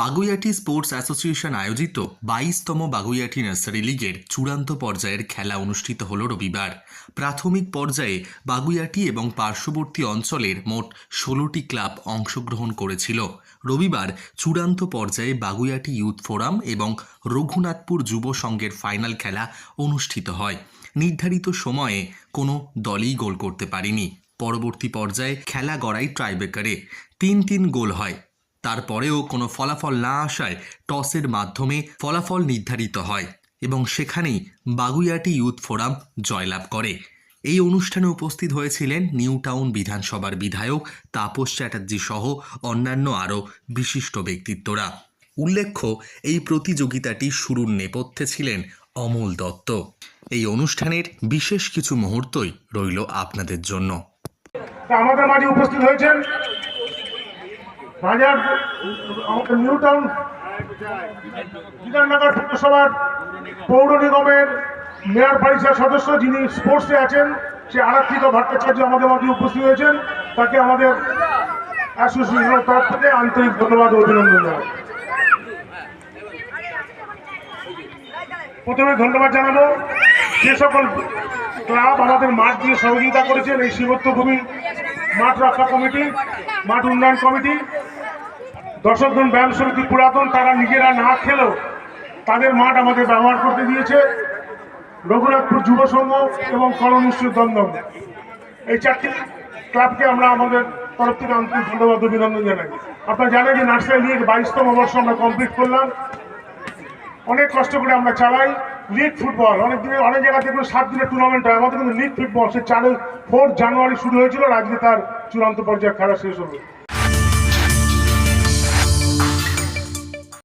Baguiati sports association আয়োজিত বাইশতম Baguiati nursery লিগের চূড়ান্ত পর্যায়ের খেলা অনুষ্ঠিত হল রবিবার। প্রাথমিক পর্যায়ে বাগুইয়াটি এবং পার্শ্ববর্তী অঞ্চলের মোট ষোলোটি ক্লাব অংশগ্রহণ করেছিল। রবিবার চূড়ান্ত পর্যায়ে বাগুইয়াটি ইউথ ফোরাম এবং রঘুনাথপুর যুব সংঘের ফাইনাল খেলা অনুষ্ঠিত হয়। নির্ধারিত সময়ে কোনো দলই গোল করতে পারেনি। পরবর্তী পর্যায়ে খেলা গড়াই ট্রাইবেকারে তিন তিন গোল হয়। তারপরেও কোনো ফলাফল না আসায় টসের মাধ্যমে ফলাফল নির্ধারিত হয় এবং সেখানেই বাগুইয়াটি ইউথ ফোরাম জয়লাভ করে। এই অনুষ্ঠানে উপস্থিত হয়েছিলেন নিউ টাউন বিধানসভার বিধায়ক তাপস চ্যাটার্জি সহ অন্যান্য আরও বিশিষ্ট ব্যক্তিত্বরা। উল্লেখ্য, এই প্রতিযোগিতাটি শুরুর নেপথ্যে ছিলেন অমল দত্ত। এই অনুষ্ঠানের বিশেষ কিছু মুহূর্তই রইল আপনাদের জন্য। আমাদের মাঝে উপস্থিত হয়েছেন। বাজার, আমাদের নিউ টাউন, বিধাননগর পৌরসভার পৌর নিগমের মেয়র পরিষদ সদস্য যিনি স্পোর্টসে আছেন, সে আরাত্রিকা ভট্টাচার্য আমাদের মাঝে উপস্থিত হয়েছেন। তাকে আমাদের অ্যাসোসিয়েশনের তরফ থেকে আন্তরিক ধন্যবাদ ও অভিনন্দন প্রথমে ধন্যবাদ জানাব যে সকল ক্লাব আমাদের মাঠ দিয়ে সহযোগিতা করেছেন এই শিবত্বভূমি মাঠ রক্ষা কমিটি, মাঠ উন্নয়ন কমিটি। দর্শকগণ, ব্যায়াম সমিতি পুরাতন, তারা নিজেরা না খেলেও তাদের মাঠ আমাদের ব্যবহার করতে দিয়েছে। রঘুনাথপুর যুব সংঘ এবং কলমিশ্র দমদম। এই চারটি ক্লাবকে আমরা আমাদের তরফ থেকে আন্তরিক ধন্যবাদ অভিনন্দন জানাই। আপনারা জানেন যে নার্সারি লিগ বাইশতম বর্ষ আমরা কমপ্লিট করলাম। অনেক কষ্ট করে আমরা চালাই। লিগ ফুটবল অনেক দিনে অনেক জায়গা থেকে সাত দিনের টুর্নামেন্ট হয়। আমাদের কিন্তু লিগ ফুটবল সে চারে ফোর্থ জানুয়ারি শুরু হয়েছিল, আর আজকে তার চূড়ান্ত পর্যায়ে খেলা শেষ হলো Thank you.